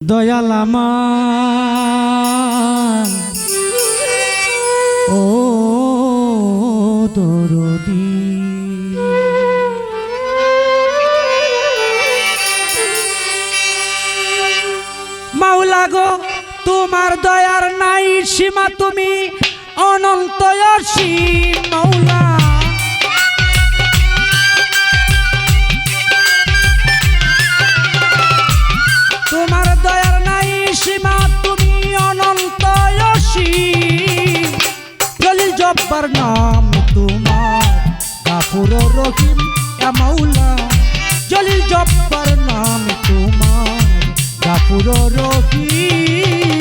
দয়াল আমার। ও দরদি। মাওলা গো তোমার দয়ার নাই সীমা তুমি অনন্ত অসীম মাওলা। গাফুর রহিম এ মাওলা জলিল জব্বার নাম তোমার গাফুর রহিম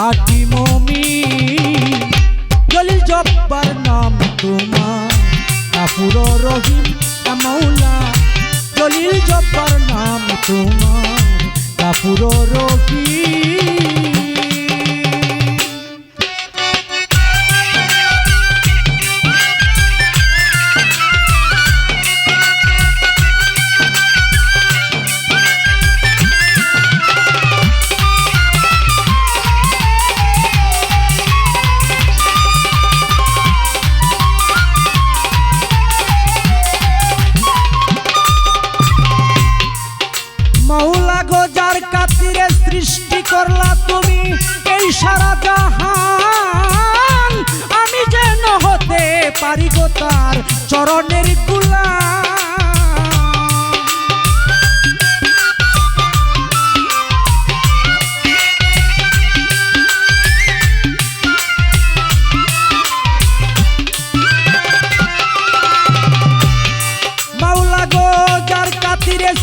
কাটি মমি। জলিল জব্বার নাম তোমার। কাপুর রহিম এ মৌলা জলিল জব্বার নাম তোমার। কাপুর রহিম। পারি গো তার চরণেরগুলা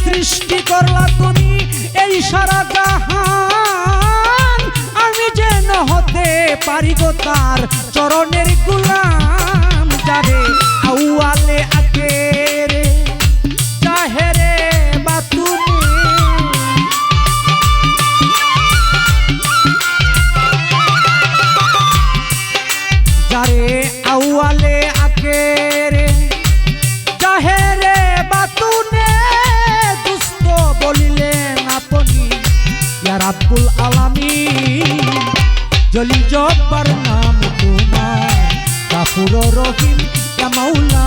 সৃষ্টি করলা তুমি, এই সারা আমি যেন হতে পারি গো তার চরণের গুলাম। যারে আউয়ালে আকে রে চাহেরে বা তুমি যারে আউয়ালে আকে রে বলিলেন আপনি ইয়া রাব্বুল আলামিন জলিল জব্বার নাম তোমার কাপুর রহিম ইয়া মাওলা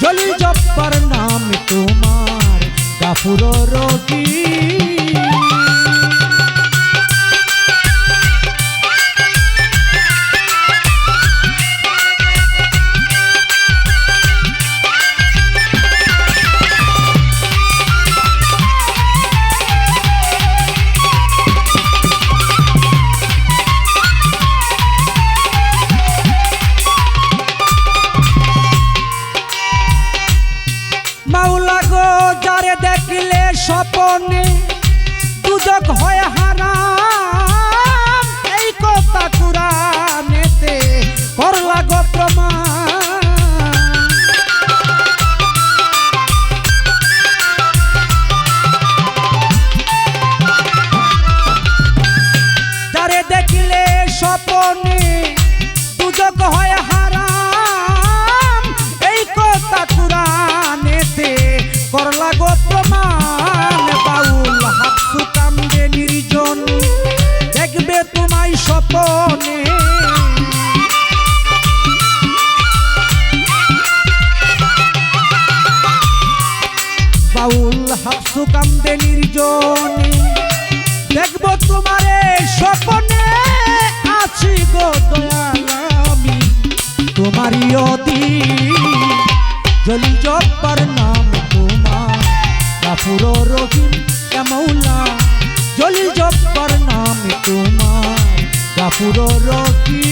জলিল জব্বার নাম তোমার। কাপুর রহিম। স্বপনে দুদক হয় হারাম। দেখবে তোমায় স্বপনে। বাউল হাসু কান্দে নির্জনে। দেখব তোমারে স্বপনে আছি গো তোমার আমি। তোমারই অতি জলি জব্বার নাম তোমার। কাপুর রহিম, কেমন জলি জব্বার নাম তোমার গাপুর রকি।